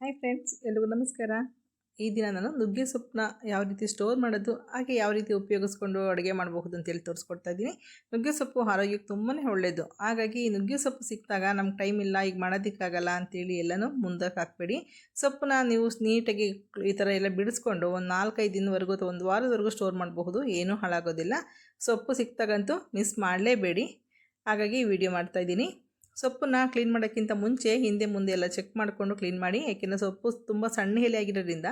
Hi friends, ಎಲ್ರಿಗೂ ನಮಸ್ಕಾರ. ಈ ದಿನ ನಾನು ನುಗ್ಗೆ ಸೊಪ್ಪನ್ನ ಯಾವ ರೀತಿ ಸ್ಟೋರ್ ಮಾಡೋದು, ಹಾಗೆ ಯಾವ ರೀತಿ ಉಪಯೋಗಿಸ್ಕೊಂಡು ಅಡುಗೆ ಮಾಡಬಹುದು ಅಂತೇಳಿ ತೋರಿಸ್ಕೊಡ್ತಾ ಇದ್ದೀನಿ. ನುಗ್ಗೆ ಸೊಪ್ಪು ಆರೋಗ್ಯಕ್ಕೆ ತುಂಬಾ ಒಳ್ಳೆಯದು ಹಾಗಾಗಿ ಈ ನುಗ್ಗೆ ಸೊಪ್ಪು ಸಿಕ್ಕಿದಾಗ ನಮ್ಗೆ ಟೈಮ್ ಇಲ್ಲ ಈಗ ಮಾಡೋದಕ್ಕಾಗಲ್ಲ ಅಂತೇಳಿ ಎಲ್ಲನೂ ಮುಂದಕ್ಕೆ ಹಾಕ್ಬೇಡಿ. ಸೊಪ್ಪನ್ನ ನೀವು ನೀಟಾಗಿ ಈ ಥರ ಎಲ್ಲ ಬಿಡಿಸ್ಕೊಂಡು ಒಂದು ನಾಲ್ಕೈದು ದಿನವರೆಗೂ ಅಥವಾ ಒಂದು ವಾರದವರೆಗೂ ಸ್ಟೋರ್ ಮಾಡಬಹುದು, ಏನೂ ಹಾಳಾಗೋದಿಲ್ಲ. ಸೊಪ್ಪು ಸಿಕ್ತಾಗಂತೂ ಮಿಸ್ ಮಾಡಲೇಬೇಡಿ. ಹಾಗಾಗಿ ವಿಡಿಯೋ ಮಾಡ್ತಾಯಿದ್ದೀನಿ ಸೊಪ್ಪನ್ನ ಕ್ಲೀನ್ ಮಾಡೋಕ್ಕಿಂತ ಮುಂಚೆ ಹಿಂದೆ ಮುಂದೆ ಎಲ್ಲ ಚೆಕ್ ಮಾಡಿಕೊಂಡು ಕ್ಲೀನ್ ಮಾಡಿ ಯಾಕೆಂದರೆ ಸೊಪ್ಪು ತುಂಬ ಸಣ್ಣ ಎಲೆ ಆಗಿರೋದ್ರಿಂದ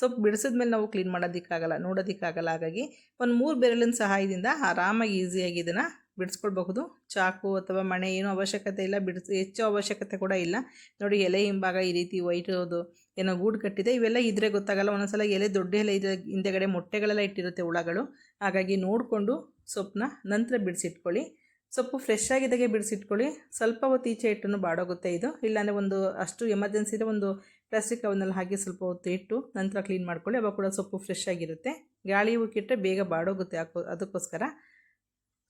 ಸೊಪ್ಪು ಬಿಡಿಸಿದ್ಮೇಲೆ ನಾವು ಕ್ಲೀನ್ ಮಾಡೋದಕ್ಕಾಗಲ್ಲ, ನೋಡೋದಕ್ಕಾಗಲ್ಲ. ಹಾಗಾಗಿ ಒಂದು ಮೂರು ಬೆರಳಿನ ಸಹಾಯದಿಂದ ಆರಾಮಾಗಿ ಈಸಿಯಾಗಿ ಇದನ್ನು ಬಿಡಿಸ್ಕೊಳ್ಬಹುದು. ಚಾಕು ಅಥವಾ ಮಣೆ ಏನೂ ಅವಶ್ಯಕತೆ ಇಲ್ಲ, ಬಿಡಿಸಿ ಹೆಚ್ಚು ಅವಶ್ಯಕತೆ ಕೂಡ ಇಲ್ಲ. ನೋಡಿ, ಎಲೆ ಹಿಂಭಾಗ ಈ ರೀತಿ ವೈಟ್ ಅದು ಏನೋ ಗೂಡು ಕಟ್ಟಿದೆ, ಇವೆಲ್ಲ ಇದ್ರೆ ಗೊತ್ತಾಗಲ್ಲ. ಒಂದೊಂದ್ಸಲ ಎಲೆ ದೊಡ್ಡ ಎಲೆ ಇದ್ರೆ ಹಿಂದೆಗಡೆ ಮೊಟ್ಟೆಗಳೆಲ್ಲ ಇಟ್ಟಿರುತ್ತೆ ಹುಳಗಳು. ಹಾಗಾಗಿ ನೋಡಿಕೊಂಡು ಸೊಪ್ಪನ್ನ ನಂತರ ಬಿಡಿಸಿಟ್ಕೊಳ್ಳಿ. ಸೊಪ್ಪು ಫ್ರೆಶ್ ಆಗಿದ್ದಾಗೆ ಬಿಡಿಸಿಟ್ಕೊಳ್ಳಿ. ಸ್ವಲ್ಪ ಹೊತ್ತು ಈಚೆ ಇಟ್ಟು ಬಾಡೋಗುತ್ತೆ ಇದು. ಇಲ್ಲಾಂದರೆ ಒಂದು ಅಷ್ಟು ಎಮರ್ಜೆನ್ಸಿ ಒಂದು ಪ್ಲಾಸ್ಟಿಕ್ ಅವನ್ನೆಲ್ಲ ಹಾಕಿ ಸ್ವಲ್ಪ ಹೊತ್ತು ಇಟ್ಟು ನಂತರ ಕ್ಲೀನ್ ಮಾಡ್ಕೊಳ್ಳಿ. ಅವಾಗ ಕೂಡ ಸೊಪ್ಪು ಫ್ರೆಶ್ ಆಗಿರುತ್ತೆ. ಗಾಳಿ ಉಕ್ಕಿಟ್ಟರೆ ಬೇಗ ಬಾಡೋಗುತ್ತೆ ಅದಕ್ಕೋಸ್ಕರ.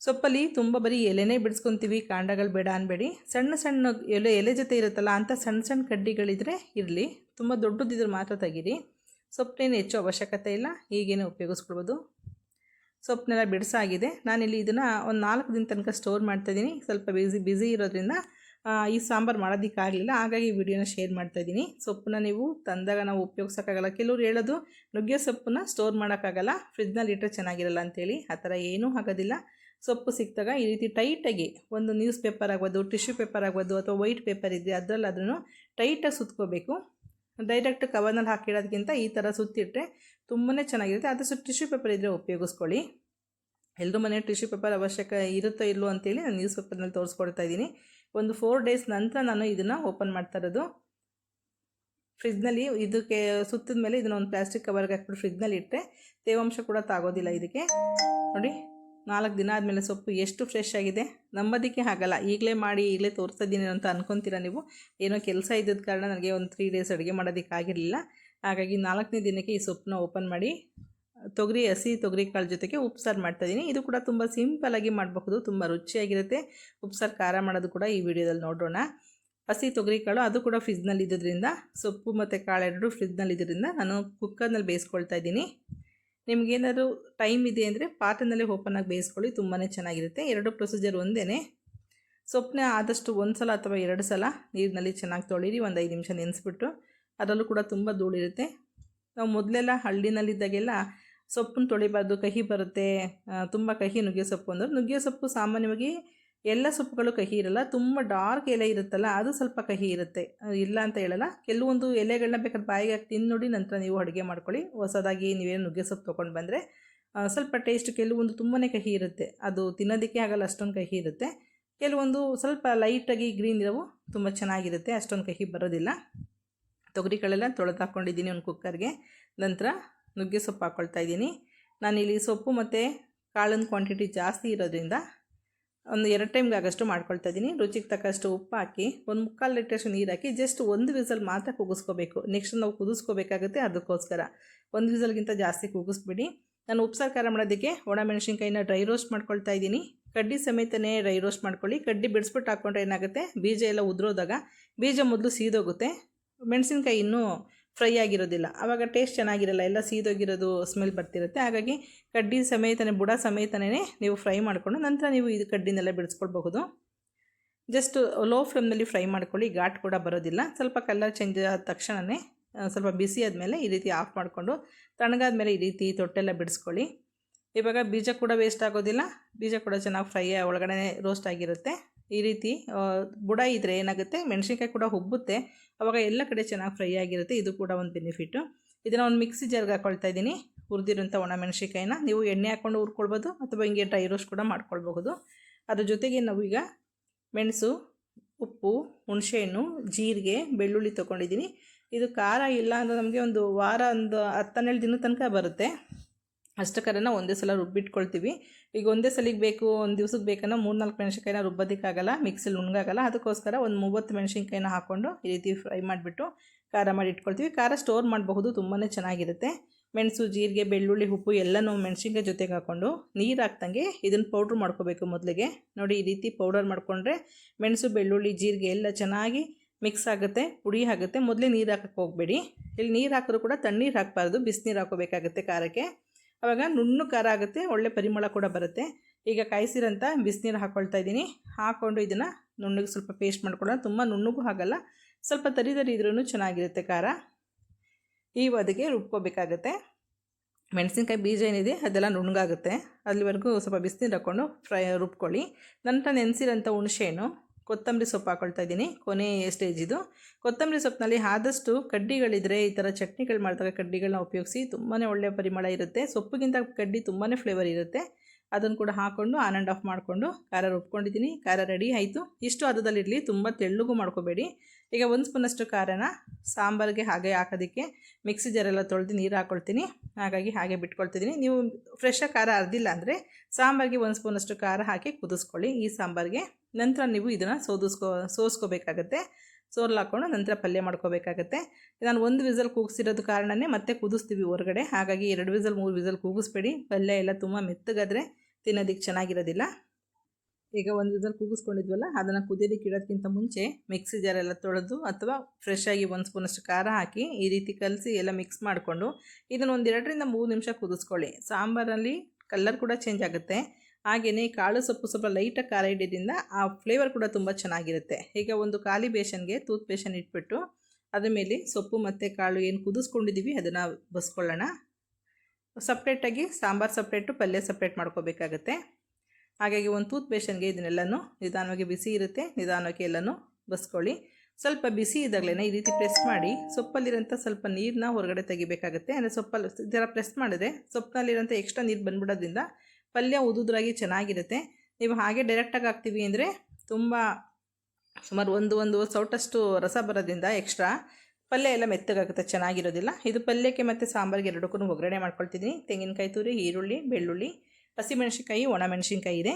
ಸೊಪ್ಪಲ್ಲಿ ತುಂಬ ಬರೀ ಎಲೆನೇ ಬಿಡಿಸ್ಕೊತೀವಿ. ಕಾಂಡಗಳು ಬೇಡ ಅನ್ಬೇಡಿ. ಸಣ್ಣ ಸಣ್ಣ ಎಲೆ ಎಲೆ ಜೊತೆ ಇರುತ್ತಲ್ಲ ಅಂಥ ಸಣ್ಣ ಸಣ್ಣ ಕಡ್ಡಿಗಳಿದ್ರೆ ಇರಲಿ. ತುಂಬ ದೊಡ್ಡದಿದ್ರೆ ಮಾತ್ರ ತೆಗೀರಿ. ಸೊಪ್ಪೇನು ಹೆಚ್ಚು ಅವಶ್ಯಕತೆ ಇಲ್ಲ. ಈಗೇನು ಉಪಯೋಗಿಸ್ಕೊಳ್ಬೋದು. ಸೊಪ್ಪನ್ನೆಲ್ಲ ಬಿಡಿಸಾಗಿದೆ. ನಾನಿಲ್ಲಿ ಇದನ್ನು ಒಂದು ನಾಲ್ಕು ದಿನ ತನಕ ಸ್ಟೋರ್ ಮಾಡ್ತಾಯಿದ್ದೀನಿ ಸ್ವಲ್ಪ ಬ್ಯುಸಿ ಬ್ಯುಸಿ ಇರೋದ್ರಿಂದ ಈ ಸಾಂಬಾರು ಮಾಡೋದಕ್ಕಾಗಲಿಲ್ಲ ಹಾಗಾಗಿ ವಿಡಿಯೋನ ಶೇರ್ ಮಾಡ್ತಾಯಿದ್ದೀನಿ ಸೊಪ್ಪನ್ನ ನೀವು ತಂದಾಗ ನಾವು ಉಪಯೋಗಿಸೋಕ್ಕಾಗಲ್ಲ. ಕೆಲವ್ರು ಹೇಳೋದು ನುಗ್ಗೆ ಸೊಪ್ಪನ್ನ ಸ್ಟೋರ್ ಮಾಡೋಕ್ಕಾಗಲ್ಲ. ಫ್ರಿಜ್ನಲ್ಲಿ ಇಟ್ಟರೆ ಚೆನ್ನಾಗಿರಲ್ಲ ಅಂತೇಳಿ. ಆ ಥರ ಏನೂ ಆಗೋದಿಲ್ಲ. ಸೊಪ್ಪು ಸಿಕ್ಕಿದಾಗ ಈ ರೀತಿ ಟೈಟಾಗಿ ಒಂದು ನ್ಯೂಸ್ ಪೇಪರ್ ಆಗ್ಬೋದು ಟಿಶ್ಯೂ ಪೇಪರ್ ಆಗ್ಬೋದು ಅಥವಾ ವೈಟ್ ಪೇಪರ್ ಇದೆ ಅದರಲ್ಲಾದ್ರೂ ಟೈಟಾಗಿ ಸುತ್ಕೋಬೇಕು. ಡೈರೆಕ್ಟ್ ಕವರ್ನಲ್ಲಿ ಹಾಕಿಡೋದಕ್ಕಿಂತ ಈ ಥರ ಸುತ್ತಿಟ್ಟರೆ ತುಂಬಾ ಚೆನ್ನಾಗಿರುತ್ತೆ. ಆದಷ್ಟು ಟಿಶ್ಯೂ ಪೇಪರ್ ಇದ್ದರೆ ಉಪಯೋಗಿಸ್ಕೊಳ್ಳಿ. ಎಲ್ಲರೂ ಮನೆ ಟಿಶ್ಯೂ ಪೇಪರ್ ಅವಶ್ಯಕ ಇರುತ್ತೋ ಇಲ್ಲೋ ಅಂತೇಳಿ ನಾನು ನ್ಯೂಸ್ ಪೇಪರ್ನಲ್ಲಿ ತೋರಿಸ್ಕೊಡ್ತಾ ಇದ್ದೀನಿ. ಒಂದು ಫೋರ್ ಡೇಸ್ ನಂತರ ನಾನು ಇದನ್ನು ಓಪನ್ ಮಾಡ್ತಾ ಇರೋದು. ಫ್ರಿಜ್ನಲ್ಲಿ ಇದಕ್ಕೆ ಸುತ್ತಿದ ಮೇಲೆ ಇದನ್ನ ಒಂದು ಪ್ಲಾಸ್ಟಿಕ್ ಕವರ್ಗೆ ಹಾಕ್ಬಿಟ್ಟು ಫ್ರಿಜ್ನಲ್ಲಿ ಇಟ್ಟರೆ ತೇವಾಂಶ ಕೂಡ ತಾಗೋದಿಲ್ಲ ಇದಕ್ಕೆ. ನೋಡಿ. ನಾಲ್ಕು ದಿನ ಆದಮೇಲೆ ಸೊಪ್ಪು ಎಷ್ಟು ಫ್ರೆಶ್ ಆಗಿದೆ? ನಂಬೋದಕ್ಕೆ ಆಗಲ್ಲ ಈಗಲೇ ಮಾಡಿ, ಈಗಲೇ ತೋರಿಸ್ತಾ ಇದ್ದೀನಿ ಅಂತ ಅನ್ಕೊತೀರ ನೀವು? ಏನೋ ಕೆಲಸ ಇದ್ದದ ಕಾರಣ ನನಗೆ ಒಂದು ತ್ರೀ ಡೇಸ್ ಅಡುಗೆ ಮಾಡೋದಕ್ಕಾಗಿರಲಿಲ್ಲ ಹಾಗಾಗಿ ನಾಲ್ಕನೇ ದಿನಕ್ಕೆ ಈ ಸೊಪ್ಪನ್ನ ಓಪನ್ ಮಾಡಿ, ತೊಗರಿ, ಹಸಿ ತೊಗರಿ ಕಾಳು ಜೊತೆಗೆ ಉಪ್ಸಾರು ಮಾಡ್ತಾಯಿದ್ದೀನಿ ಇದು ಕೂಡ ತುಂಬ ಸಿಂಪಲಾಗಿ ಮಾಡಬಹುದು, ತುಂಬ ರುಚಿಯಾಗಿರುತ್ತೆ. ಉಪ್ಸಾರು ಖಾರ ಮಾಡೋದು ಕೂಡ ಈ ವಿಡಿಯೋದಲ್ಲಿ ನೋಡೋಣ ಹಸಿ ತೊಗರಿ ಕಾಳು ಅದು ಕೂಡ ಫ್ರಿಜ್ನಲ್ಲಿ ಇದ್ದದ್ರಿಂದ ಸೊಪ್ಪು ಮತ್ತು ಕಾಳು ಎರಡು ಫ್ರಿಜ್ನಲ್ಲಿ ಇದ್ದರಿಂದ ನಾನು ಕುಕ್ಕರ್ನಲ್ಲಿ ಬೇಯಿಸ್ಕೊಳ್ತಾ ಇದ್ದೀನಿ ನಿಮಗೇನಾದ್ರು ಟೈಮ್ ಇದೆ ಅಂದರೆ ಓಪನ್ ಆಗಿ ಬೇಯಿಸ್ಕೊಳ್ಳಿ ತುಂಬಾ ಚೆನ್ನಾಗಿರುತ್ತೆ. ಎರಡು ಪ್ರೊಸೀಜರ್ ಒಂದೇ ಸೊಪ್ಪನ್ನ ಆದಷ್ಟು ಒಂದು ಸಲ ಅಥವಾ ಎರಡು ಸಲ ನೀರಿನಲ್ಲಿ ಚೆನ್ನಾಗಿ ತೊಳಿರಿ, ಒಂದು ಐದು ನಿಮಿಷ ನೆನೆಸ್ಬಿಟ್ಟು ಅದರಲ್ಲೂ ಕೂಡ ತುಂಬ ಧೂಳಿರುತ್ತೆ ನಾವು ಮೊದಲೆಲ್ಲ ಹಳ್ಳಿನಲ್ಲಿದ್ದಾಗೆಲ್ಲ ಸೊಪ್ಪನ್ನು ತೊಳಿಬಾರ್ದು, ಕಹಿ ಬರುತ್ತೆ. ತುಂಬ ಕಹಿ ನುಗ್ಗೆ ಸೊಪ್ಪು ಅಂದ್ರೆ. ನುಗ್ಗೆ ಸೊಪ್ಪು ಸಾಮಾನ್ಯವಾಗಿ ಎಲ್ಲ ಸೊಪ್ಪುಗಳು ಕಹಿ ಇರಲ್ಲ, ತುಂಬ ಡಾರ್ಕ್ ಎಲೆ ಇರುತ್ತಲ್ಲ, ಅದು ಸ್ವಲ್ಪ ಕಹಿ ಇರುತ್ತೆ. ಇಲ್ಲ ಅಂತ ಹೇಳಲ್ಲ. ಕೆಲವೊಂದು ಎಲೆಗಳನ್ನ ಬೇಕಾದ್ರೆ ಬಾಯಿಗೆ ಹಾಕಿ ತಿಂದು ನೋಡಿ ನಂತರ ನೀವು ಅಡುಗೆ ಮಾಡ್ಕೊಳ್ಳಿ. ಹೊಸದಾಗಿ ನೀವೇನು ನುಗ್ಗೆ ಸೊಪ್ಪು ತೊಗೊಂಡು ಬಂದರೆ ಸ್ವಲ್ಪ ಟೇಸ್ಟ್ ಕೆಲವೊಂದು ತುಂಬಾ ಕಹಿ ಇರುತ್ತೆ. ಅದು ತಿನ್ನೋದಕ್ಕೆ ಆಗಲ್ಲ, ಅಷ್ಟೊಂದು ಕಹಿ ಇರುತ್ತೆ. ಕೆಲವೊಂದು ಸ್ವಲ್ಪ ಲೈಟಾಗಿ ಗ್ರೀನ್ ಇರೋವು ತುಂಬ ಚೆನ್ನಾಗಿರುತ್ತೆ, ಅಷ್ಟೊಂದು ಕಹಿ ಬರೋದಿಲ್ಲ. ತೊಗರಿಗಳೆಲ್ಲ ತೊಳೆದು ಹಾಕ್ಕೊಂಡಿದ್ದೀನಿ ಒಂದು ಕುಕ್ಕರ್ಗೆ ನಂತರ ನುಗ್ಗೆ ಸೊಪ್ಪು ಹಾಕ್ಕೊಳ್ತಾ ಇದ್ದೀನಿ. ನಾನಿಲ್ಲಿ ಸೊಪ್ಪು ಮತ್ತು ಕಾಳಿನ ಕ್ವಾಂಟಿಟಿ ಜಾಸ್ತಿ ಇರೋದ್ರಿಂದ ಒಂದು ಎರಡು ಟೈಮ್ಗೆ ಆಗೋಷ್ಟು ಮಾಡ್ಕೊಳ್ತಾ ಇದ್ದೀನಿ. ರುಚಿಗೆ ತಕ್ಕಷ್ಟು ಉಪ್ಪು ಹಾಕಿ ಒಂದು ಮುಕ್ಕಾಲು ಲೀಟರ್ಷ್ಟು ನೀರು ಹಾಕಿ ಜಸ್ಟ್ ಒಂದು ವಿಸಲ್ ಮಾತ್ರ ಕೂಗಿಸ್ಕೋಬೇಕು ನೆಕ್ಸ್ಟ್ ನಾವು ಕುದಿಸ್ಕೋಬೇಕಾಗುತ್ತೆ ಅದಕ್ಕೋಸ್ಕರ. ಒಂದು ವಿಸಲ್ಗಿಂತ ಜಾಸ್ತಿ ಕೂಗಿಸ್ಬಿಡಿ ನಾನು ಉಪ್ಸಾರು ಖಾರ ಮಾಡೋದಕ್ಕೆ ಒಣಮೆಣಸಿನ್ಕಾಯಿನ ಡ್ರೈ ರೋಸ್ಟ್ ಮಾಡ್ಕೊಳ್ತಾ ಇದ್ದೀನಿ. ಕಡ್ಡಿ ಸಮೇತನೇ ಡ್ರೈ ರೋಸ್ಟ್ ಮಾಡ್ಕೊಳ್ಳಿ. ಕಡ್ಡಿ ಬಿಡಿಸ್ಬಿಟ್ಟು ಹಾಕ್ಕೊಂಡ್ರೆ ಏನಾಗುತ್ತೆ? ಬೀಜ ಎಲ್ಲ ಉದುರೋದಾಗ ಬೀಜ ಮೊದಲು ಸೀದೋಗುತ್ತೆ. ಮೆಣಸಿನ್ಕಾಯಿ ಇನ್ನೂ ಫ್ರೈ ಆಗಿರೋದಿಲ್ಲ. ಆವಾಗ ಟೇಸ್ಟ್ ಚೆನ್ನಾಗಿರಲ್ಲ, ಎಲ್ಲ ಸೀದೋಗಿರೋದು ಸ್ಮೆಲ್ ಬರ್ತಿರುತ್ತೆ. ಹಾಗಾಗಿ ಕಡ್ಡಿ ಸಮೇತನೇ, ಬುಡ ಸಮೇತನೇ ನೀವು ಫ್ರೈ ಮಾಡಿಕೊಂಡು ನಂತರ ನೀವು ಇದು ಕಡ್ಡಿನೆಲ್ಲ ಬಿಡಿಸ್ಕೊಳ್ಬಹುದು. ಜಸ್ಟ್ ಲೋ ಫ್ಲೇಮ್ನಲ್ಲಿ ಫ್ರೈ ಮಾಡ್ಕೊಳ್ಳಿ, ಘಾಟ್ ಕೂಡ ಬರೋದಿಲ್ಲ. ಸ್ವಲ್ಪ ಕಲರ್ ಚೇಂಜ್ ಆದ ತಕ್ಷಣವೇ ಸ್ವಲ್ಪ ಬಿಸಿ ಆದಮೇಲೆ ಈ ರೀತಿ ಆಫ್ ಮಾಡಿಕೊಂಡು ತಣ್ಣಗಾದ ಮೇಲೆ ಈ ರೀತಿ ತೊಟ್ಟೆಲ್ಲ ಬಿಡಿಸ್ಕೊಳ್ಳಿ. ಇವಾಗ ಬೀಜ ಕೂಡ ವೇಸ್ಟ್ ಆಗೋದಿಲ್ಲ. ಬೀಜ ಕೂಡ ಚೆನ್ನಾಗಿ ಫ್ರೈ ಒಳಗಡೆ ರೋಸ್ಟ್ ಆಗಿರುತ್ತೆ. ಈ ರೀತಿ ಬುಡ ಇದ್ದರೆ ಏನಾಗುತ್ತೆ? ಮೆಣಸಿನ್ಕಾಯಿ ಕೂಡ ಹುಬ್ಬುತ್ತೆ. ಅವಾಗ ಎಲ್ಲ ಕಡೆ ಚೆನ್ನಾಗಿ ಫ್ರೈ ಆಗಿರುತ್ತೆ. ಇದು ಕೂಡ ಒಂದು ಬೆನಿಫಿಟ್ಟು ಇದನ್ನು ಒಂದು ಮಿಕ್ಸಿ ಜಾರ್ಗೆ ಹಾಕೊಳ್ತಾ ಇದ್ದೀನಿ. ಹುರಿದಿರೋಂಥ ಒಣ ಮೆಣಸಿನ್ಕಾಯಿನ ನೀವು ಎಣ್ಣೆ ಹಾಕ್ಕೊಂಡು ಹುರ್ಕೊಳ್ಬೋದು ಅಥವಾ ಹಿಂಗೆ ಡ್ರೈ ರೋಸ್ಟ್ ಕೂಡ ಮಾಡ್ಕೊಳ್ಬಹುದು. ಅದ್ರ ಜೊತೆಗೆ ನಾವು ಈಗ ಮೆಣಸು, ಉಪ್ಪು, ಹುಣಸೆಹಣ್ಣು, ಜೀರಿಗೆ, ಬೆಳ್ಳುಳ್ಳಿ ತೊಗೊಂಡಿದ್ದೀನಿ. ಇದು ಖಾರ ಇಲ್ಲ ಅಂದರೆ ನಮಗೆ ಒಂದು ವಾರ ಒಂದು ಹತ್ತನ್ನೇಳು ದಿನದ ತನಕ ಬರುತ್ತೆ. ಅಷ್ಟಕ್ಕರನ್ನ ಒಂದೇ ಸಲ ರುಬ್ಬಿಟ್ಕೊಳ್ತೀವಿ. ಈಗ ಒಂದೇ ಸಲಿಗೆ ಬೇಕು, ಒಂದು ದಿವ್ಸಕ್ಕೆ ಬೇಕನ್ನ ಮೂರು ನಾಲ್ಕು ಮೆಣಸಿನ್ಕಾಯಿನ ರುಬ್ಬೋದಕ್ಕಾಗಲ್ಲ, ಮಿಕ್ಸಿಲಿ ಉಣ್ಗಾಗಲ್ಲ ಅದಕ್ಕೋಸ್ಕರ ಒಂದು ಮೂವತ್ತು ಮೆಣಸಿನ್ಕಾಯಿನ ಹಾಕ್ಕೊಂಡು ಈ ರೀತಿ ಫ್ರೈ ಮಾಡಿಬಿಟ್ಟು ಖಾರ ಮಾಡಿ ಇಟ್ಕೊಳ್ತೀವಿ. ಖಾರ ಸ್ಟೋರ್ ಮಾಡಬಹುದು ತುಂಬಾ ಚೆನ್ನಾಗಿರುತ್ತೆ. ಮೆಣಸು, ಜೀರಿಗೆ, ಬೆಳ್ಳುಳ್ಳಿ, ಉಪ್ಪು ಎಲ್ಲನೂ ಮೆಣಸಿನ್ಕಾಯಿ ಜೊತೆಗೆ ಹಾಕ್ಕೊಂಡು ನೀರು ಹಾಕ್ದಂಗೆ ಇದನ್ನು ಪೌಡ್ರ್ ಮಾಡ್ಕೋಬೇಕು ಮೊದಲಿಗೆ. ನೋಡಿ ಈ ರೀತಿ ಪೌಡರ್ ಮಾಡಿಕೊಂಡ್ರೆ ಮೆಣಸು, ಬೆಳ್ಳುಳ್ಳಿ, ಜೀರಿಗೆ ಎಲ್ಲ ಚೆನ್ನಾಗಿ ಮಿಕ್ಸ್ ಆಗುತ್ತೆ, ಪುಡಿ ಆಗುತ್ತೆ. ಮೊದಲೇ ನೀರು ಹಾಕಕ್ಕೆ ಹೋಗಬೇಡಿ. ಇಲ್ಲಿ ನೀರು ಹಾಕಿದ್ರು ಕೂಡ ತಣ್ಣೀರು ಹಾಕಬಾರ್ದು, ಬಿಸಿನೀರು ಹಾಕೋಬೇಕಾಗುತ್ತೆ ಖಾರಕ್ಕೆ. ಆವಾಗ ನುಣ್ಣು ಖಾರ ಆಗುತ್ತೆ, ಒಳ್ಳೆ ಪರಿಮಳ ಕೂಡ ಬರುತ್ತೆ. ಈಗ ಕಾಯಿಸಿರೋಂಥ ಬಿಸಿನೀರು ಹಾಕ್ಕೊಳ್ತಾ ಇದ್ದೀನಿ. ಹಾಕ್ಕೊಂಡು ಇದನ್ನು ನುಣ್ಣಗೆ ಸ್ವಲ್ಪ ಪೇಸ್ಟ್ ಮಾಡ್ಕೊಳ್ಳೋಣ. ತುಂಬ ನುಣ್ಣಗೂ ಆಗಲ್ಲ ಸ್ವಲ್ಪ ತರಿ ತರಿ ಇದ್ರೂ ಚೆನ್ನಾಗಿರುತ್ತೆ ಖಾರ. ಈ ಒದಗೆ ರುಬ್ಕೋಬೇಕಾಗುತ್ತೆ. ಮೆಣಸಿನ್ಕಾಯಿ ಬೀಜ ಏನಿದೆ, ಅದೆಲ್ಲ ನುಣ್ಣಗಾಗುತ್ತೆ. ಅಲ್ಲಿವರೆಗೂ ಸ್ವಲ್ಪ ಬಿಸಿನೀರು ಹಾಕ್ಕೊಂಡು ಫ್ರೈ, ರುಬ್ಕೊಳ್ಳಿ. ನಂತರ ನೆನೆಸಿರೋಂಥ ಹುಣಸೆಹಣ್ಣು ಕೊತ್ತಂಬರಿ ಸೊಪ್ಪು ಹಾಕ್ಕೊಳ್ತಾ ಇದ್ದೀನಿ, ಕೊನೆ ಸ್ಟೇಜ್ ಇದು. ಕೊತ್ತಂಬರಿ ಸೊಪ್ಪಿನಲ್ಲಿ ಆದಷ್ಟು ಕಡ್ಡಿಗಳಿದ್ರೆ ಈ ಥರ ಚಟ್ನಿಗಳು ಮಾಡಿದಾಗ ಕಡ್ಡಿಗಳನ್ನ ಉಪಯೋಗಿಸಿ ತುಂಬಾ ಒಳ್ಳೆಯ ಪರಿಮಳ ಇರುತ್ತೆ. ಸೊಪ್ಪಿಗಿಂತ ಕಡ್ಡಿ ತುಂಬಾ ಫ್ಲೇವರ್ ಇರುತ್ತೆ. ಅದನ್ನು ಕೂಡ ಹಾಕ್ಕೊಂಡು ಆನ್ ಆ್ಯಂಡ್ ಆಫ್ ಮಾಡಿಕೊಂಡು, ಖಾರ ರುಬ್ಕೊಂಡಿದ್ದೀನಿ, ಖಾರ ರೆಡಿ ಆಯಿತು. ಇಷ್ಟು ಹದದಲ್ಲಿರಲಿ ತುಂಬ ತೆಳ್ಳಗೂ ಮಾಡ್ಕೋಬೇಡಿ. ಈಗ ಒಂದು ಸ್ಪೂನಷ್ಟು ಖಾರನ ಸಾಂಬಾರಿಗೆ ಹಾಗೆ ಹಾಕೋದಕ್ಕೆ ಮಿಕ್ಸಿ ಜಾರೆಲ್ಲ ತೊಳೆದು ನೀರು ಹಾಕ್ಕೊಳ್ತೀನಿ ಹಾಗಾಗಿ ಹಾಗೆ ಬಿಟ್ಕೊಳ್ತಿದ್ದೀನಿ. ನೀವು ಫ್ರೆಶ್ಶಾಗಿ ಖಾರ ಅರ್ದಿಲ್ಲ ಅಂದರೆ ಸಾಂಬಾರಿಗೆ ಒಂದು ಸ್ಪೂನಷ್ಟು ಖಾರ ಹಾಕಿ ಕುದಿಸ್ಕೊಳ್ಳಿ. ಈ ಸಾಂಬಾರಿಗೆ ನಂತರ ನೀವು ಇದನ್ನು ಸೋದಿಸ್ಕೋ, ಸೋಸ್ಕೋಬೇಕಾಗತ್ತೆ. ಸೋರ್ಲು ಹಾಕ್ಕೊಂಡು ನಂತರ ಪಲ್ಯ ಮಾಡ್ಕೋಬೇಕಾಗತ್ತೆ. ನಾನು ಒಂದು ವಿಸಲ್ ಕೂಗಿಸಿರೋದು ಕಾರಣನೇ ಮತ್ತೆ ಕುದಿಸ್ತೀವಿ ಹೊರಗಡೆ. ಹಾಗಾಗಿ ಎರಡು ವಿಸಲ್, ಮೂರು ವಿಸಲ್ ಕೂಗಿಸ್ಬೇಡಿ. ಪಲ್ಯ ಎಲ್ಲ ತುಂಬ ಮೆತ್ತಗಾದರೆ ತಿನ್ನೋದಕ್ಕೆ ಚೆನ್ನಾಗಿರೋದಿಲ್ಲ. ಈಗ ಒಂದು ಇದನ್ನು ಕೂಗಿಸ್ಕೊಂಡಿದ್ವಲ್ಲ, ಅದನ್ನು ಕುದಿಯೋದಕ್ಕೆ ಇಡೋದಕ್ಕಿಂತ ಮುಂಚೆ ಮಿಕ್ಸಿ ಜಾರೆಲ್ಲ ತೊಳೆದು ಅಥವಾ ಫ್ರೆಶ್ ಆಗಿ ಒಂದು ಸ್ಪೂನಷ್ಟು ಖಾರ ಹಾಕಿ ಈ ರೀತಿ ಕಲಸಿ ಎಲ್ಲ ಮಿಕ್ಸ್ ಮಾಡಿಕೊಂಡು ಇದನ್ನು ಒಂದು ಎರಡರಿಂದ ಮೂರು ನಿಮಿಷ ಕುದಿಸ್ಕೊಳ್ಳಿ. ಸಾಂಬಾರಲ್ಲಿ ಕಲರ್ ಕೂಡ ಚೇಂಜ್ ಆಗುತ್ತೆ. ಹಾಗೆಯೇ ಕಾಳು ಸೊಪ್ಪು ಸ್ವಲ್ಪ ಲೈಟಾಗಿ ಖಾರ ಹಿಡಿಯೋದ್ರಿಂದ ಆ ಫ್ಲೇವರ್ ಕೂಡ ತುಂಬ ಚೆನ್ನಾಗಿರುತ್ತೆ. ಈಗ ಒಂದು ಖಾಲಿ ಬೇಷನ್ಗೆ ತೂತ್ ಬೇಷನ್ ಇಟ್ಬಿಟ್ಟು ಅದ್ರ ಮೇಲೆ ಸೊಪ್ಪು ಮತ್ತು ಕಾಳು ಏನು ಕುದಿಸ್ಕೊಂಡಿದ್ದೀವಿ ಅದನ್ನು ಬಸ್ಕೊಳ್ಳೋಣ. ಸಪ್ರೇಟಾಗಿ ಸಾಂಬಾರು ಸಪ್ರೇಟು ಪಲ್ಯ ಸಪ್ರೇಟ್ ಮಾಡ್ಕೋಬೇಕಾಗತ್ತೆ. ಹಾಗಾಗಿ ಒಂದು ಟೂತ್ ಪೇಸ್ಟನ್ಗೆ ಇದನ್ನೆಲ್ಲನೂ ನಿಧಾನವಾಗಿ ಬಿಸಿ ಇರುತ್ತೆ. ನಿಧಾನವಾಗಿ ಎಲ್ಲನೂ ಬಸ್ಕೊಳ್ಳಿ. ಸ್ವಲ್ಪ ಬಿಸಿ ಇದ್ದಾಗಲೇ ಈ ರೀತಿ ಪ್ರೆಸ್ ಮಾಡಿ ಸೊಪ್ಪಲ್ಲಿರೋಂಥ ಸ್ವಲ್ಪ ನೀರನ್ನ ಹೊರಗಡೆ ತೆಗಿಬೇಕಾಗುತ್ತೆ. ಅಂದರೆ ಸೊಪ್ಪಲ್ಲಿ ಥರ ಪ್ರೆಸ್ ಮಾಡಿದ್ರೆ ಸೊಪ್ಪಿನಲ್ಲಿರೋಂಥ ಎಕ್ಸ್ಟ್ರಾ ನೀರು ಬಂದ್ಬಿಡೋದ್ರಿಂದ ಪಲ್ಯ ಉದುದ್ರಾಗಿ ಚೆನ್ನಾಗಿರುತ್ತೆ. ನೀವು ಹಾಗೆ ಡೈರೆಕ್ಟಾಗಿ ಹಾಕ್ತೀವಿ ಅಂದರೆ ತುಂಬ ಸುಮಾರು ಒಂದು ಒಂದು ಸೌಟಷ್ಟು ರಸ ಬರೋದ್ರಿಂದ ಎಕ್ಸ್ಟ್ರಾ ಪಲ್ಯ ಎಲ್ಲ ಮೆತ್ತಗಾಗುತ್ತೆ, ಚೆನ್ನಾಗಿರೋದಿಲ್ಲ. ಇದು ಪಲ್ಯಕ್ಕೆ ಮತ್ತು ಸಾಂಬಾರಿಗೆ ಎರಡಕ್ಕೂ ಒಗ್ಗರಣೆ ಮಾಡ್ಕೊಳ್ತಿದ್ದೀನಿ. ತೆಂಗಿನಕಾಯಿ ತುರಿ, ಈರುಳ್ಳಿ, ಬೆಳ್ಳುಳ್ಳಿ ಹಸಿಮೆಣಸಿನ್ಕಾಯಿ, ಒಣಮೆಣಸಿನ್ಕಾಯಿ ಇದೆ.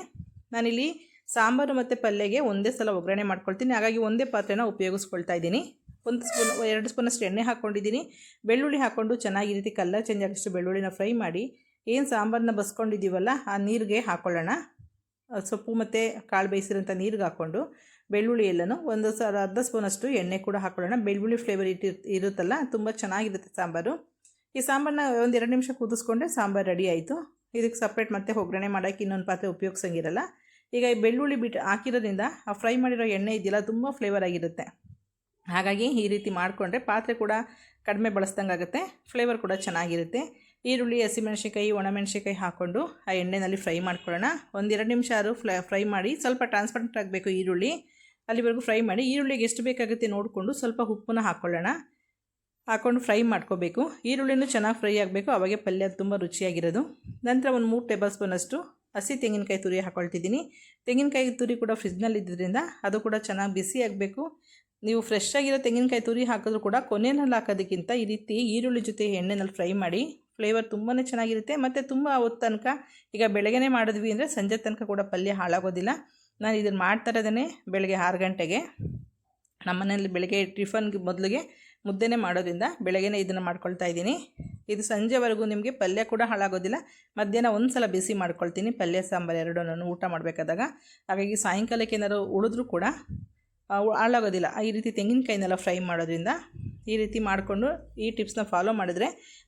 ನಾನಿಲ್ಲಿ ಸಾಂಬಾರು ಮತ್ತು ಪಲ್ಯಗೆ ಒಂದೇ ಸಲ ಒಗ್ಗರಣೆ ಮಾಡ್ಕೊಳ್ತೀನಿ. ಹಾಗಾಗಿ ಒಂದೇ ಪಾತ್ರೆನ ಉಪಯೋಗಿಸ್ಕೊಳ್ತಾ ಇದ್ದೀನಿ. ಒಂದು ಸ್ಪೂನ್, ಎರಡು ಸ್ಪೂನಷ್ಟು ಎಣ್ಣೆ ಹಾಕ್ಕೊಂಡಿದ್ದೀನಿ ಬೆಳ್ಳುಳ್ಳಿ ಹಾಕ್ಕೊಂಡು ಚೆನ್ನಾಗಿ ರೀತಿ ಕಲ್ಲರ್ ಚೇಂಜ್ ಆಗಿಷ್ಟು ಬೆಳ್ಳುಳ್ಳಿನ ಫ್ರೈ ಮಾಡಿ, ಏನು ಸಾಂಬಾರನ್ನ ಬಸ್ಕೊಂಡಿದ್ದೀವಲ್ಲ, ಆ ನೀರಿಗೆ ಹಾಕ್ಕೊಳ್ಳೋಣ ಸೊಪ್ಪು ಮತ್ತು ಕಾಳು ಬೇಯಿಸಿರೋಂಥ ನೀರಿಗೆ ಹಾಕ್ಕೊಂಡು, ಬೆಳ್ಳುಳ್ಳಿ ಎಲ್ಲನೂ ಒಂದು ಸಲ ಅರ್ಧ ಸ್ಪೂನಷ್ಟು ಎಣ್ಣೆ ಕೂಡ ಹಾಕ್ಕೊಳ್ಳೋಣ ಬೆಳ್ಳುಳ್ಳಿ ಫ್ಲೇವರ್ ಇಟ್ಟಿ, ಇರುತ್ತಲ್ಲ, ತುಂಬ ಚೆನ್ನಾಗಿರುತ್ತೆ ಸಾಂಬಾರು. ಈ ಸಾಂಬಾರನ್ನ ಒಂದು ಎರಡು ನಿಮಿಷ ಕುದಿಸ್ಕೊಂಡ್ರೆ ಸಾಂಬಾರು ರೆಡಿ ಆಯಿತು. ಇದಕ್ಕೆ ಸಪ್ರೇಟ್ ಮತ್ತೆ ಒಗ್ಗರಣೆ ಮಾಡೋಕ್ಕೆ ಇನ್ನೊಂದು ಪಾತ್ರೆ ಉಪಯೋಗಿಸಂಗಿರಲ್ಲ. ಈಗ ಈ ಬೆಳ್ಳುಳ್ಳಿ ಬಿಟ್ಟು ಹಾಕಿರೋದ್ರಿಂದ ಆ ಫ್ರೈ ಮಾಡಿರೋ ಎಣ್ಣೆ ಇದೆಯಲ್ಲ ತುಂಬ ಫ್ಲೇವರ್ ಆಗಿರುತ್ತೆ. ಹಾಗಾಗಿ ಈ ರೀತಿ ಮಾಡಿಕೊಂಡ್ರೆ ಪಾತ್ರೆ ಕೂಡ ಕಡಿಮೆ ಬಳಸ್ದಂಗಾಗುತ್ತೆ ಫ್ಲೇವರ್ ಕೂಡ ಚೆನ್ನಾಗಿರುತ್ತೆ. ಈರುಳ್ಳಿ, ಹಸಿಮೆಣಸಿನ್ಕಾಯಿ, ಒಣಮೆಣ್ಸಿನ್ಕಾಯಿ ಹಾಕ್ಕೊಂಡು ಆ ಎಣ್ಣೆಯಲ್ಲಿ ಫ್ರೈ ಮಾಡ್ಕೊಳ್ಳೋಣ. ಒಂದೆರಡು ನಿಮಿಷ ಆದರೂ ಫ್ರೈ ಮಾಡಿ ಸ್ವಲ್ಪ ಟ್ರಾನ್ಸ್ಪರೆಂಟ್ ಆಗಬೇಕು ಈರುಳ್ಳಿ. ಅಲ್ಲಿವರೆಗೂ ಫ್ರೈ ಮಾಡಿ, ಈರುಳ್ಳಿಗೆ ಎಷ್ಟು ಬೇಕಾಗುತ್ತೆ ನೋಡಿಕೊಂಡು ಸ್ವಲ್ಪ ಉಪ್ಪನ್ನು ಹಾಕ್ಕೊಳ್ಳೋಣ ಹಾಕ್ಕೊಂಡು ಫ್ರೈ ಮಾಡ್ಕೋಬೇಕು. ಈರುಳ್ಳಿನೂ ಚೆನ್ನಾಗಿ ಫ್ರೈ ಆಗಬೇಕು. ಅವಾಗೆ ಪಲ್ಯ ತುಂಬ ರುಚಿಯಾಗಿರೋದು. ನಂತರ ಒಂದು ಮೂರು ಟೇಬಲ್ ಸ್ಪೂನಷ್ಟು ಹಸಿ ತೆಂಗಿನಕಾಯಿ ತುರಿ ಹಾಕ್ಕೊಳ್ತಿದ್ದೀನಿ ತೆಂಗಿನಕಾಯಿ ತುರಿ ಕೂಡ ಫ್ರಿಜ್ನಲ್ಲಿ ಇದ್ದರಿಂದ ಅದು ಕೂಡ ಚೆನ್ನಾಗಿ ಬಿಸಿ ಆಗಬೇಕು. ನೀವು ಫ್ರೆಶ್ ಆಗಿರೋ ತೆಂಗಿನಕಾಯಿ ತುರಿ ಹಾಕಿದ್ರು ಕೂಡ ಕೊನೆಯಲ್ಲಿ ಹಾಕೋದಕ್ಕಿಂತ ಈ ರೀತಿ ಈರುಳ್ಳಿ ಜೊತೆ ಎಣ್ಣೆನಲ್ಲಿ ಫ್ರೈ ಮಾಡಿ, ಫ್ಲೇವರ್ ತುಂಬಾ ಚೆನ್ನಾಗಿರುತ್ತೆ. ಮತ್ತು ತುಂಬ ಹೊತ್ತು ತನಕ ಈಗ ಬೆಳಗ್ಗೆನೇ ಮಾಡಿದ್ವಿ ಅಂದರೆ ಸಂಜೆ ತನಕ ಕೂಡ ಪಲ್ಯ ಹಾಳಾಗೋದಿಲ್ಲ. ನಾನು ಇದನ್ನು ಮಾಡ್ತಾ ಇರೋದೇ ಬೆಳಗ್ಗೆ ಆರು ಗಂಟೆಗೆ. ನಮ್ಮ ಮನೆಯಲ್ಲಿ ಬೆಳಗ್ಗೆ ಟಿಫನ್ಗೆ ಮೊದಲಿಗೆ ಮುದ್ದೆನೇ ಮಾಡೋದ್ರಿಂದ ಬೆಳಗ್ಗೆನೇ ಇದನ್ನು ಮಾಡ್ಕೊಳ್ತಾ ಇದ್ದೀನಿ. ಇದು ಸಂಜೆವರೆಗೂ ನಿಮಗೆ ಪಲ್ಯ ಕೂಡ ಹಾಳಾಗೋದಿಲ್ಲ. ಮಧ್ಯಾಹ್ನ ಒಂದು ಸಲ ಬಿಸಿ ಮಾಡ್ಕೊಳ್ತೀನಿ. ಪಲ್ಯ, ಸಾಂಬಾರು ಎರಡನ್ನೂ ನಾನು ಊಟ ಮಾಡಬೇಕಾದಾಗ. ಹಾಗಾಗಿ ಸಾಯಂಕಾಲಕ್ಕೆ ಏನಾದ್ರು ಉಳಿದ್ರೂ ಕೂಡ ಹಾಳಾಗೋದಿಲ್ಲ. ಈ ರೀತಿ ತೆಂಗಿನಕಾಯಿನೆಲ್ಲ ಫ್ರೈ ಮಾಡೋದ್ರಿಂದ ಈ ರೀತಿ ಮಾಡಿಕೊಂಡು ಈ ಟಿಪ್ಸ್ನ ಫಾಲೋ ಮಾಡಿದ್ರೆ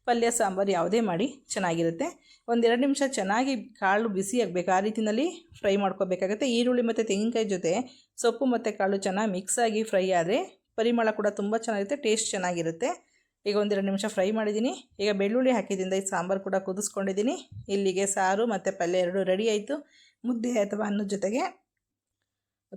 ಪಲ್ಯ, ಸಾಂಬಾರು ಯಾವುದೇ ಮಾಡಿ ಚೆನ್ನಾಗಿರುತ್ತೆ. ಒಂದೆರಡು ನಿಮಿಷ ಚೆನ್ನಾಗಿ ಕಾಳು ಬಿಸಿ ಆಗಬೇಕು. ಆ ರೀತಿಯಲ್ಲಿ ಫ್ರೈ ಮಾಡ್ಕೋಬೇಕಾಗುತ್ತೆ. ಈರುಳ್ಳಿ ಮತ್ತು ತೆಂಗಿನಕಾಯಿ ಜೊತೆ ಸೊಪ್ಪು ಮತ್ತು ಕಾಳು ಚೆನ್ನಾಗಿ ಮಿಕ್ಸಾಗಿ ಫ್ರೈ ಆದರೆ ಪರಿಮಳ ಕೂಡ ತುಂಬ ಚೆನ್ನಾಗಿರುತ್ತೆ ಟೇಸ್ಟ್ ಚೆನ್ನಾಗಿರುತ್ತೆ. ಈಗ ಒಂದೆರಡು ನಿಮಿಷ ಫ್ರೈ ಮಾಡಿದ್ದೀನಿ. ಈಗ ಬೆಳ್ಳುಳ್ಳಿ ಹಾಕಿದ್ದಿಂದ ಈ ಸಾಂಬಾರು ಕೂಡ ಕುದಿಸ್ಕೊಂಡಿದ್ದೀನಿ. ಇಲ್ಲಿಗೆ ಸಾರು ಮತ್ತು ಪಲ್ಯ ಎರಡು ರೆಡಿ ಆಯಿತು. ಮುದ್ದೆ ಅಥವಾ ಅನ್ನದ ಜೊತೆಗೆ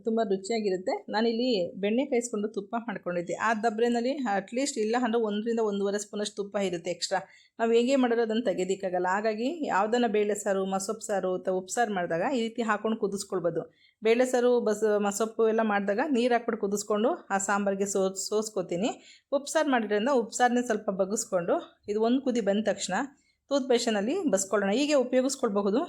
ತುಂಬ ರುಚಿಯಾಗಿರುತ್ತೆ. ನಾನಿಲ್ಲಿ ಬೆಣ್ಣೆ ಕಾಯಿಸ್ಕೊಂಡು ತುಪ್ಪ ಮಾಡ್ಕೊಂಡಿದ್ದೆ. ಆ ದಬ್ರೆನಲ್ಲಿ ಅಟ್ಲೀಸ್ಟ್ ಇಲ್ಲ ಅಂದರೆ ಒಂದರಿಂದ ಒಂದೂವರೆ ಸ್ಪೂನಷ್ಟು ತುಪ್ಪ ಇರುತ್ತೆ ಎಕ್ಸ್ಟ್ರಾ ನಾವು ಹೇಗೆ ಮಾಡೋದು ಅದನ್ನು ತೆಗೆದಿಕ್ಕಾಗಲ್ಲ. ಹಾಗಾಗಿ ಯಾವುದನ್ನು ಬೇಳೆ ಸಾರು ಮಸೊಪ್ಪು ಸಾರು ಅಥವಾ ಉಪ್ಸಾರು ಮಾಡಿದಾಗ ಈ ರೀತಿ ಹಾಕ್ಕೊಂಡು ಕುದಿಸ್ಕೊಳ್ಬೋದು. ಬೇಳೆ ಸಾರು, ಬಸ್ ಮಸೊಪ್ಪು ಎಲ್ಲ ಮಾಡಿದಾಗ ನೀರು ಹಾಕ್ಬಿಟ್ಟು ಕುದಿಸ್ಕೊಂಡು ಆ ಸಾಂಬಾರಿಗೆ ಸೋ, ಸೋಸ್ಕೋತೀನಿ. ಉಪ್ಸಾರು ಮಾಡಿದ್ರಿಂದ ಉಪ್ಸಾರನ್ನೇ ಸ್ವಲ್ಪ ಬಗ್ಗಿಸ್ಕೊಂಡು ಇದು ಒಂದು ಕುದಿ ಬಂದ ತಕ್ಷಣ ಟೂತ್ ಬ್ರಷನಲ್ಲಿ ಬಸ್ಕೊಳ್ಳೋಣ. ಹೀಗೆ ಉಪಯೋಗಿಸ್ಕೊಳ್ಬಹುದು.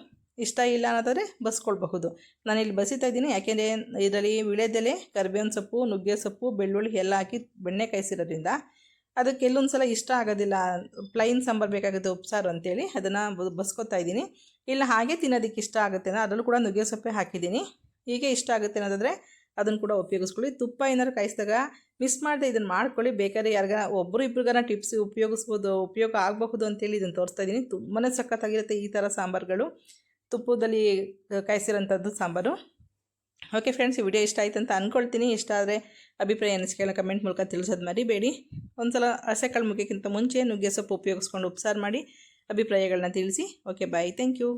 ಇಷ್ಟ ಇಲ್ಲ ಅನ್ನೋದಾದರೆ ಬಸ್ಕೊಳ್ಬಹುದು. ನಾನಿಲ್ಲಿ ಬಸಿತಾ ಇದ್ದೀನಿ, ಯಾಕೆಂದರೆ ಇದರಲ್ಲಿ ವಿಳೆದೆಲೆ, ಕರ್ಬೇವಿನ ಸೊಪ್ಪು, ನುಗ್ಗೆ ಸೊಪ್ಪು, ಬೆಳ್ಳುಳ್ಳಿ ಎಲ್ಲ ಹಾಕಿ ಬೆಣ್ಣೆ ಕಾಯಿಸಿರೋದ್ರಿಂದ ಅದಕ್ಕೆ ಕೆಲವೊಂದು ಸಲ ಇಷ್ಟ ಆಗೋದಿಲ್ಲ. ಪ್ಲೈನ್ ಸಾಂಬಾರು ಬೇಕಾಗುತ್ತೆ, ಉಪ್ಸಾರು ಅಂತೇಳಿ ಅದನ್ನು ಬಸ್ಕೊತಾ ಇದ್ದೀನಿ. ಇಲ್ಲ ಹಾಗೆ ತಿನ್ನೋದಕ್ಕೆ ಇಷ್ಟ ಆಗುತ್ತೆ ಅದರಲ್ಲೂ ಕೂಡ ನುಗ್ಗೆ ಸೊಪ್ಪೆ ಹಾಕಿದ್ದೀನಿ. ಹೀಗೆ ಇಷ್ಟ ಆಗುತ್ತೆ ಅನ್ನೋದಾದರೆ ಅದನ್ನು ಕೂಡ ಉಪಯೋಗಿಸ್ಕೊಳ್ಳಿ. ತುಪ್ಪ ಏನಾದ್ರು ಕಾಯಿಸಿದಾಗ ಮಿಸ್ ಮಾಡದೆ ಇದನ್ನು ಮಾಡ್ಕೊಳ್ಳಿ. ಬೇಕಾದ್ರೆ ಯಾರಿಗಾರ ಒಬ್ಬರು ಇಬ್ಬರಿಗಾರ ಟಿಪ್ಸ್ ಉಪಯೋಗಿಸ್ಬೋದು, ಉಪಯೋಗ ಆಗಬಹುದು ಅಂತೇಳಿ ಇದನ್ನು ತೋರಿಸ್ತಾ ಇದ್ದೀನಿ. ತುಂಬಾ ಸಖತ್ತಾಗಿರುತ್ತೆ ಈ ಥರ ಸಾಂಬಾರುಗಳು. ತುಪ್ಪದಲ್ಲಿ ಕಾಯಿಸಿರೋಂಥದ್ದು ಸಾಂಬಾರು. ಓಕೆ ಫ್ರೆಂಡ್ಸ್ ಈ ವಿಡಿಯೋ ಇಷ್ಟ ಆಯ್ತು ಅಂತ ಅಂದ್ಕೊಳ್ತೀನಿ ಇಷ್ಟ ಆದರೆ ಅಭಿಪ್ರಾಯ ಅನಿಸಿಕೆಗಳನ್ನ ಕಮೆಂಟ್ ಮೂಲಕ ತಿಳಿಸೋದು ಮರಿಬೇಡಿ. ಒಂದ್ಸಲ ಹಸೆಕಾಳು ಮುಗಿಯಕ್ಕಿಂತ ಮುಂಚೆ ನುಗ್ಗೆ ಸೊಪ್ಪು ಉಪಯೋಗಿಸ್ಕೊಂಡು ಉಪ್ಸಾರು ಮಾಡಿ ಅಭಿಪ್ರಾಯಗಳನ್ನ ತಿಳಿಸಿ. Okay bye thank you